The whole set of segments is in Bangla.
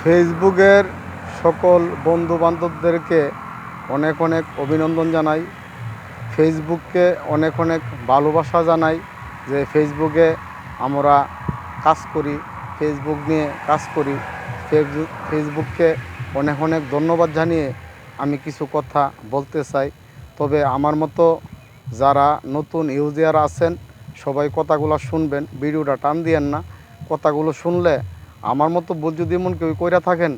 ফেসবুকের সকল বন্ধু বান্ধবদেরকে অনেক অনেক অভিনন্দন জানাই। ফেসবুককে অনেক অনেক ভালোবাসা জানাই যে ফেসবুকে আমরা কাজ করি, ফেসবুক নিয়ে কাজ করি। ফেসবুক, ফেসবুককে অনেক অনেক ধন্যবাদ জানিয়ে আমি কিছু কথা বলতে চাই। তবে আমার মতো যারা নতুন ইউজার আছেন, সবাই কথাগুলো শুনবেন, ভিডিওটা টান দিয়েন না। কথাগুলো শুনলে আমার মতো ভুল যদি এমন কেউ কইরা থাকেন,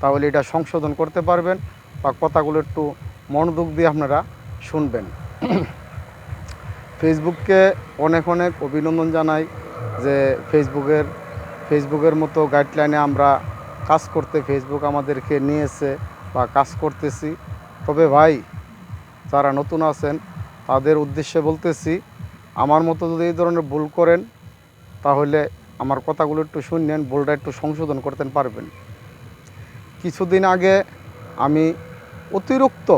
তাহলে এটা সংশোধন করতে পারবেন। বা কথাগুলো একটু মনোযোগ দিয়ে আপনারা শুনবেন। ফেসবুককে অনেক অনেক অভিনন্দন জানাই যে ফেসবুকের ফেসবুকের মতো গাইডলাইনে আমরা কাজ করতে ফেসবুক আমাদেরকে নিয়েছে বা কাজ করতেছি। তবে ভাই, যারা নতুন আছেন, তাদের উদ্দেশ্যে বলতেছি, আমার মতো যদি এই ধরনের ভুল করেন, তাহলে আমার কথাগুলো একটু শুনলেন, ভুলটা একটু সংশোধন করতে পারবেন। কিছুদিন আগে আমি অতিরিক্ত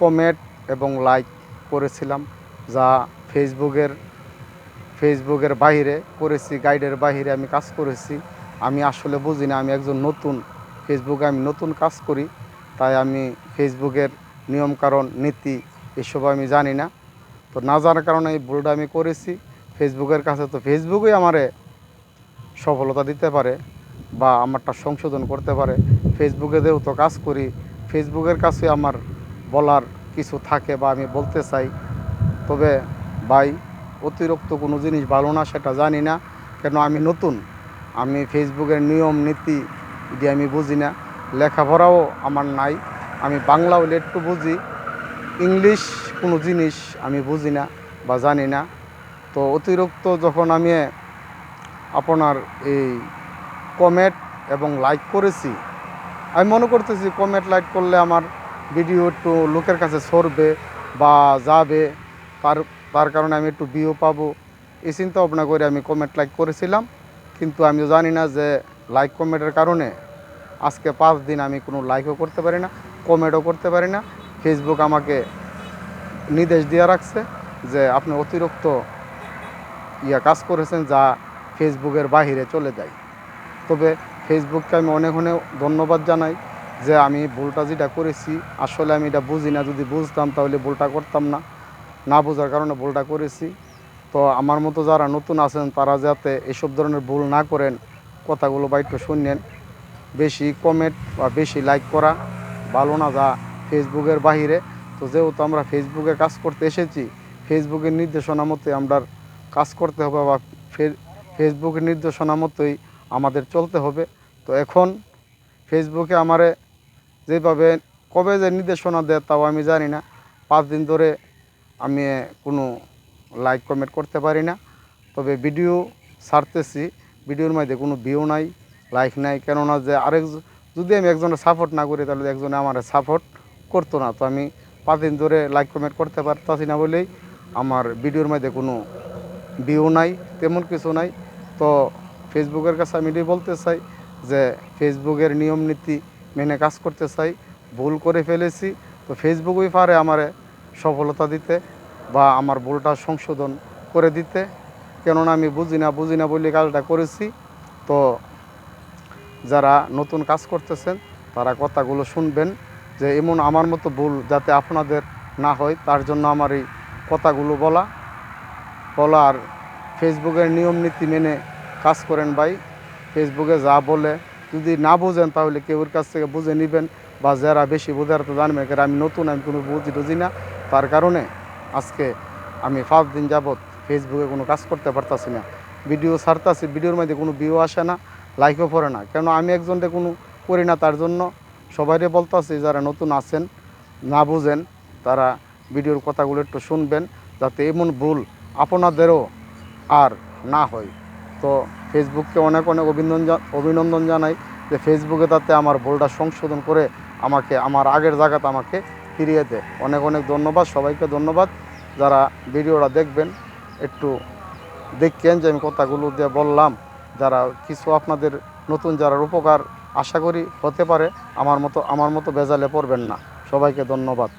কমেন্ট এবং লাইক করেছিলাম, যা ফেসবুকের ফেসবুকের বাইরে করেছি, গাইডের বাইরে আমি কাজ করেছি। আমি আসলে বুঝি না, আমি একজন নতুন, ফেসবুকে আমি নতুন কাজ করি, তাই আমি ফেসবুকের নিয়মকানুন, নীতি, এসব আমি জানি না। তো না জানার কারণে এই ভুলটা আমি করেছি। ফেসবুকের কাছে তো ফেসবুকই আমারে সফলতা দিতে পারে বা আমারটা সংশোধন করতে পারে। ফেসবুকে দেও তো কাজ করি ফেসবুকের কাছে আমার বলার কিছু থাকে বা আমি বলতে চাই। তবে ভাই, অতিরিক্ত কোনো জিনিস ভালো না সেটা জানি না। কেন আমি নতুন, আমি ফেসবুকের নিয়ম, নীতি এটি আমি বুঝি না। লেখাপড়াও আমার নাই, আমি বাংলাও একটু বুঝি। ইংলিশ কোনো জিনিস আমি বুঝি না বা জানি না। তো অতিরিক্ত যখন আমি আপনার এই কমেন্ট এবং লাইক করেছি, আমি মনে করতেছি কমেন্ট লাইক করলে আমার ভিডিও একটু লোকের কাছে সরবে বা যাবে, তার তার কারণে আমি একটু ভিউ পাবো। এই চিন্তা ভাবনা করে আমি কমেন্ট লাইক করেছিলাম, কিন্তু আমি জানি না যে লাইক কমেন্টের কারণে আজকে পাঁচ দিন আমি কোনো লাইকও করতে পারি না কমেন্টও করতে পারি না। ফেসবুক আমাকে নির্দেশ দিয়ে রাখছে যে আপনি অতিরিক্ত ইয়া কাজ করেছেন যা ফেসবুকের বাহিরে চলে যায়। তবে ফেসবুককে আমি অনেক অনেক ধন্যবাদ জানাই যে আমি ভুলটা যেটা করেছি, আসলে আমি এটা বুঝি না। যদি বুঝতাম তাহলে ভুলটা করতাম না। না বোঝার কারণে ভুলটা করেছি। তো আমার মতো যারা নতুন আছেন, তারা যাতে এসব ধরনের ভুল না করেন, কথাগুলো বা একটু শুনলেন বেশি কমেন্ট বা বেশি লাইক করা ভালো না যা ফেসবুকের বাহিরে। তো যেহেতু আমরা ফেসবুকে কাজ করতে এসেছি, ফেসবুকের নির্দেশনা মতে আমরা কাজ করতে হবে বা ফেসবুকের নির্দেশনা মতোই আমাদের চলতে হবে। তো এখন ফেসবুকে আমারে যেভাবে কবে যে নির্দেশনা দেয় তাও আমি জানি না। পাঁচ দিন ধরে আমি কোনো লাইক কমেন্ট করতে পারি না। তবে ভিডিও ছাড়তেছি। ভিডিওর মধ্যে কোনো ভিউ নাই লাইক নাই। কেননা যে আরেক যদি আমি একজনের সাপোর্ট না করি, তাহলে একজনে আমার সাপোর্ট করতো না। তো আমি পাঁচ দিন ধরে লাইক কমেন্ট করতে পারতাছি না বলেই আমার ভিডিওর মধ্যে কোনো ভিউ নাই, তেমন কিছু নাই। তো ফেসবুকের কাছে আমি এটাই বলতে চাই যে ফেসবুকের নিয়ম নীতি মেনে কাজ করতে চাই, ভুল করে ফেলেছি। তো ফেসবুকই পারে আমারে সফলতা দিতে বা আমার ভুলটা সংশোধন করে দিতে। কেননা আমি বুঝি না বুঝি না বলে কাজটা করেছি। তো যারা নতুন কাজ করতেছেন, তারা কথাগুলো শুনবেন যে এমন আমার মতো ভুল যাতে আপনাদের না হয়, তার জন্য আমার এই কথাগুলো বলা। বলা আর ফেসবুকের নিয়ম নীতি মেনে কাজ করেন ভাই। ফেসবুকে যা বলে, যদি না বোঝেন তাহলে কেউর কাছ থেকে বুঝে নেবেন বা যারা বেশি বোঝার তো জানবেন কারণ আমি নতুন, আমি কোনো বুঝি টুঝি না। তার কারণে আজকে আমি পাঁচ দিন যাবৎ ফেসবুকে কোনো কাজ করতে পারতাছি না। ভিডিও ছাড়তাছি, ভিডিওর মধ্যে কোনো ভিউ আসে না লাইকও পড়ে না। কেন আমি একজনকে কোনো করি না, তার জন্য সবাইরে বলতাছি, যারা নতুন আছেন, না বুঝেন, তারা ভিডিওর কথাগুলো একটু শুনবেন, যাতে এমন ভুল আপনাদেরও আর না হয়। তো ফেসবুককে অনেক অনেক অভিনন্দন অভিনন্দন জানাই যে ফেসবুকে তাতে আমার ভুলটা সংশোধন করে আমাকে, আমার আগের জায়গাতে আমাকে ফিরিয়ে দেয় অনেক অনেক ধন্যবাদ, সবাইকে ধন্যবাদ। যারা ভিডিওটা দেখবেন, একটু দেখেন যে আমি কথাগুলো দিয়ে বললাম, যারা কিছু আপনাদের নতুন যারা উপকার আশা করি হতে পারে, আমার মতো আমার মতো বেজালে পড়বেন না। সবাইকে ধন্যবাদ।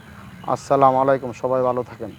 আসসালামু আলাইকুম, সবাই ভালো থাকেন।